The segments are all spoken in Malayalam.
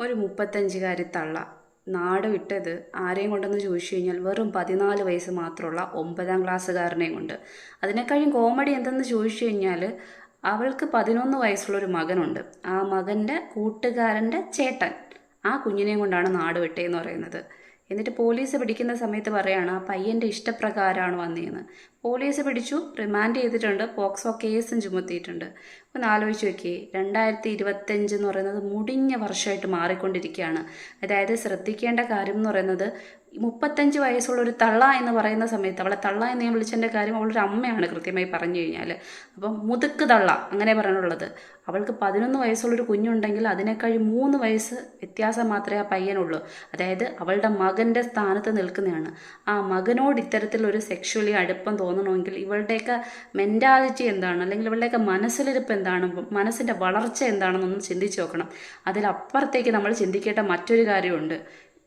ഒരു മുപ്പത്തഞ്ചുകാരി തള്ള. നാട് വിട്ടത് ആരെയും കൊണ്ടെന്ന് ചോദിച്ചു കഴിഞ്ഞാൽ വെറും പതിനാല് വയസ്സ് മാത്രമുള്ള ഒമ്പതാം ക്ലാസ്സുകാരനെയും കൊണ്ട്. അതിനേക്കാളും കോമഡി എന്തെന്ന് ചോദിച്ചു കഴിഞ്ഞാൽ അവൾക്ക് പതിനൊന്ന് വയസ്സുള്ള ഒരു മകനുണ്ട്. ആ മകന്റെ കൂട്ടുകാരന്റെ ചേട്ടൻ. ആ കുഞ്ഞിനെയും കൊണ്ടാണ് നാട് വിട്ടേന്ന് പറയുന്നത്. എന്നിട്ട് പോലീസ് പിടിക്കുന്ന സമയത്ത് പറയാണ് ആ പയ്യന്റെ ഇഷ്ടപ്രകാരമാണ് വന്നതെന്ന് പോലീസ് പിടിച്ചു റിമാൻഡ് ചെയ്തിട്ടുണ്ട് പോക്സോ കേസും ചുമത്തിയിട്ടുണ്ട്. ഒന്ന് ആലോചിച്ച് നോക്കിയേ രണ്ടായിരത്തി ഇരുപത്തഞ്ച് എന്ന് പറയുന്നത് മുടിഞ്ഞ വർഷമായിട്ട് മാറിക്കൊണ്ടിരിക്കുകയാണ്. അതായത് ശ്രദ്ധിക്കേണ്ട കാര്യം എന്ന് പറയുന്നത് മുപ്പത്തഞ്ച് വയസ്സുള്ള ഒരു തള്ള എന്ന് പറയുന്ന സമയത്ത് അവളെ തള്ള എന്ന് ഞാൻ വിളിച്ചതിന്റെ കാര്യം അവളൊരു അമ്മയാണ് കൃത്യമായി പറഞ്ഞു കഴിഞ്ഞാൽ അപ്പം മുതുക്ക് തള്ള അങ്ങനെ പറയാനുള്ളത് അവൾക്ക് പതിനൊന്ന് വയസ്സുള്ളൊരു കുഞ്ഞുണ്ടെങ്കിൽ അതിനേക്കാൾ മൂന്ന് വയസ്സ് വ്യത്യാസം മാത്രമേ ആ പയ്യനുള്ളൂ. അതായത് അവളുടെ മകന്റെ സ്ഥാനത്ത് നിൽക്കുന്നതാണ്. ആ മകനോട് ഇത്തരത്തിലൊരു സെക്ഷുവലി അടുപ്പം തോന്നണമെങ്കിൽ ഇവളുടെയൊക്കെ മെന്റാലിറ്റി എന്താണ്? അല്ലെങ്കിൽ ഇവളുടെയൊക്കെ മനസ്സിലിരിപ്പ് എന്താണ്? മനസ്സിന്റെ വളർച്ച എന്താണെന്നൊന്നും ചിന്തിച്ച് നോക്കണം. അതിലപ്പുറത്തേക്ക് നമ്മൾ ചിന്തിക്കേണ്ട മറ്റൊരു കാര്യമുണ്ട്.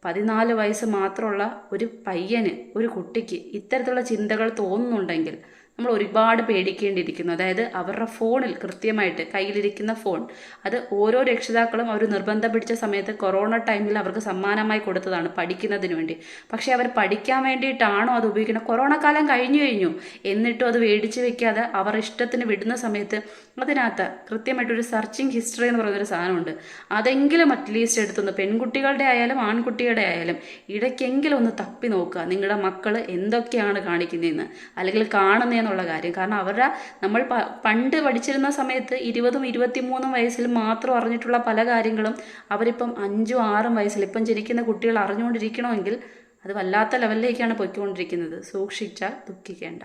പതിനാല് വയസ്സ് മാത്രമുള്ള ഒരു പയ്യന് ഒരു കുട്ടിക്ക് ഇത്തരത്തിലുള്ള ചിന്തകൾ തോന്നുന്നുണ്ടെങ്കിൽ നമ്മൾ ഒരുപാട് പേടിക്കേണ്ടിയിരിക്കുന്നു. അതായത് അവരുടെ ഫോണിൽ കൃത്യമായിട്ട് കയ്യിലിരിക്കുന്ന ഫോൺ അത് ഓരോ രക്ഷിതാക്കളും അവർ നിർബന്ധം പിടിച്ച സമയത്ത് കൊറോണ ടൈമിൽ അവർക്ക് സമ്മാനമായി കൊടുത്തതാണ് പഠിക്കുന്നതിന് വേണ്ടി. പക്ഷേ അവർ പഠിക്കാൻ വേണ്ടിയിട്ടാണോ അത് ഉപയോഗിക്കുന്നത്? കൊറോണ കാലം കഴിഞ്ഞു കഴിഞ്ഞു. എന്നിട്ടും അത് മേടിച്ച് വെക്കാതെ അവർ ഇഷ്ടത്തിന് വിടുന്ന സമയത്ത് അതിനകത്ത് കൃത്യമായിട്ടൊരു സെർച്ചിങ് ഹിസ്റ്ററി എന്ന് പറയുന്നൊരു സാധനമുണ്ട്. അതെങ്കിലും അറ്റ്ലീസ്റ്റ് എടുത്തൊന്ന് പെൺകുട്ടികളുടെ ആയാലും ആൺകുട്ടികളുടെ ആയാലും ഇടയ്ക്കെങ്കിലും ഒന്ന് തപ്പി നോക്കുക. നിങ്ങളുടെ മക്കൾ എന്തൊക്കെയാണ് കാണിക്കുന്നതെന്ന്. അല്ലെങ്കിൽ കാണുന്നതെന്നുള്ള കാര്യം. കാരണം അവരുടെ നമ്മൾ പണ്ട് പഠിച്ചിരുന്ന സമയത്ത് ഇരുപതും ഇരുപത്തിമൂന്നും വയസ്സിൽ മാത്രം അറിഞ്ഞിട്ടുള്ള പല കാര്യങ്ങളും അവരിപ്പം അഞ്ചും ആറും വയസ്സിൽ ഇപ്പം ജനിക്കുന്ന കുട്ടികൾ അറിഞ്ഞുകൊണ്ടിരിക്കണമെങ്കിൽ അത് വല്ലാത്ത ലെവലിലേക്കാണ് പൊയ്ക്കൊണ്ടിരിക്കുന്നത്. സൂക്ഷിച്ചാൽ ദുഃഖിക്കേണ്ട.